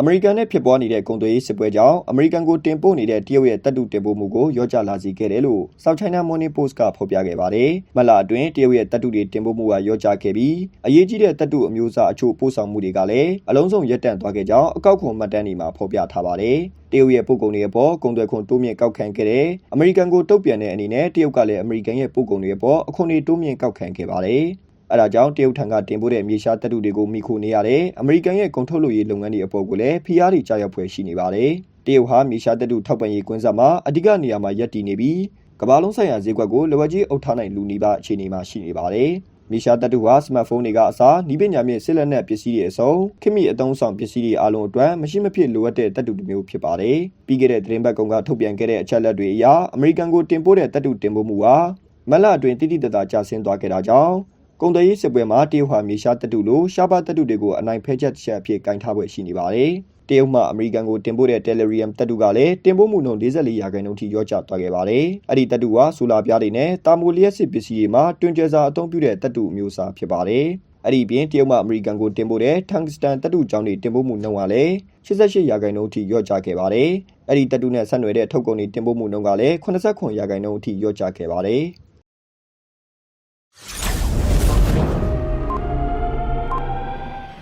အမေရိကန်နဲ့ဖြစ်ပွားနေတဲ့ကုန်သွယ်ရေးစစ်ပွဲကြောင့်အမေရိကန်ကိုတင်ပို့နေတဲ့တရုတ်ရဲ့တပ်တုတင်ပို့မှုကိုရောကြလာစေခဲ့တယ်လို့ South China Morning Post ကဖော်ပြခဲ့ပါတယ်။မလအတွင်းတရုတ်ရဲ့တပ်တုတွေတင်ပို့မှုကရောကြခဲ့ပြီးအရေးကြီးတဲ့တပ်တုအမျိုးအစားအချို့ပို့ဆောင်မှုတွေကလည်းအလုံးစုံရပ်တန့်သွားခဲ့ကြောင်းအကောက်ခွန်မှတ်တမ်းတွေမှာဖော်ပြထားပါတယ်။တရုတ်ရဲ့ပို့ကုန်တွေအပေါ်ကုန်သွယ်ခွန်တိုးမြင့်ကောက်ခံခဲ့တဲ့အမေရိကန်ကိုတုံ့ပြန်တဲ့အနေနဲ့တရုတ်ကလည်းအမေရိကန်ရဲ့ပို့ကုန်တွေအပေါ်အခွန်တွေတိုးမြင့်ကောက်ခံခဲ့ပါတယ်။ အဲဒါကြောင့်တရုတ်ထံကတင်ပို့တဲ့မြေရှားတပ်တုတွေကိုမိခိုနေရတဲ့အမေရိကန်ရဲ့ကုန်ထုတ်လုပ်ရေးလုပ်ငန်းတွေအပေါ်ကိုလည်းဖိအားတွေကြားရောက်ဖွယ်ရှိနေပါတယ်။တရုတ်ဟာမြေရှားတပ်တုထောက်ပံ့ရေးကွင်းဆက်မှာအဓိကနေရာမှာရပ်တည်နေပြီးကမ္ဘာလုံးဆိုင်ရာဈေးကွက်ကိုလက်ဝဲကြီးအုပ်ထားနိုင်လူနေပါအခြေအနေမှာရှိနေပါတယ်။မြေရှားတပ်တုဟာစမတ်ဖုန်းတွေကအစားဤပညာမြင့်စစ်လက်နက်ပစ္စည်းတွေအစုံခေတ်မီအသုံးဆောင်ပစ္စည်းတွေအလုံးအတွက်မရှိမဖြစ်လိုအပ်တဲ့တပ်တုတစ်မျိုးဖြစ်ပါတယ်။ပြီးခဲ့တဲ့သတင်းပတ်ကောင်ကထုတ်ပြန်ခဲ့တဲ့အချက်လက်တွေအရအမေရိကန်ကိုတင်ပို့တဲ့တပ်တုတင်ပို့မှုဟာမလအတွင်းတိတိတသားကျဆင်းသွားခဲ့တာကြောင့် ကုန်သွယ်ရေးစစ်ပွဲမှာတရုတ်ဟာမြေရှားတပ်တုလိုရှားပါတပ်တုတွေကိုအနိုင်ဖဲချက်ချက်အဖြစ်ကင်ထားပွဲရှိနေပါတယ်။တရုတ်မှအမေရိကန်ကိုတင်ပို့တဲ့ Tellurium တပ်တုကလည်းတင်ပို့မှုနှုန်း44ရာခိုင်နှုန်းထိရောကျသွားခဲ့ပါတယ်။အဲ့ဒီတပ်တုကဆိုလာပြားတွေနဲ့တာမိုလျက်စစ်ပစ္စည်းတွေမှာတွင်ကျစာအသုံးပြုတဲ့တပ်တုမျိုးစားဖြစ်ပါတယ်။အဲ့ဒီပြင်တရုတ်မှအမေရိကန်ကိုတင်ပို့တဲ့ Tungsten တပ်တုကြောင်းတွေတင်ပို့မှုနှုန်းကလည်း88ရာခိုင်နှုန်းထိရောကျခဲ့ပါတယ်။အဲ့ဒီတပ်တုနဲ့ဆက်နွယ်တဲ့ထုတ်ကုန်တွေတင်ပို့မှုနှုန်းကလည်း89ရာခိုင်နှုန်းထိရောကျခဲ့ပါတယ်။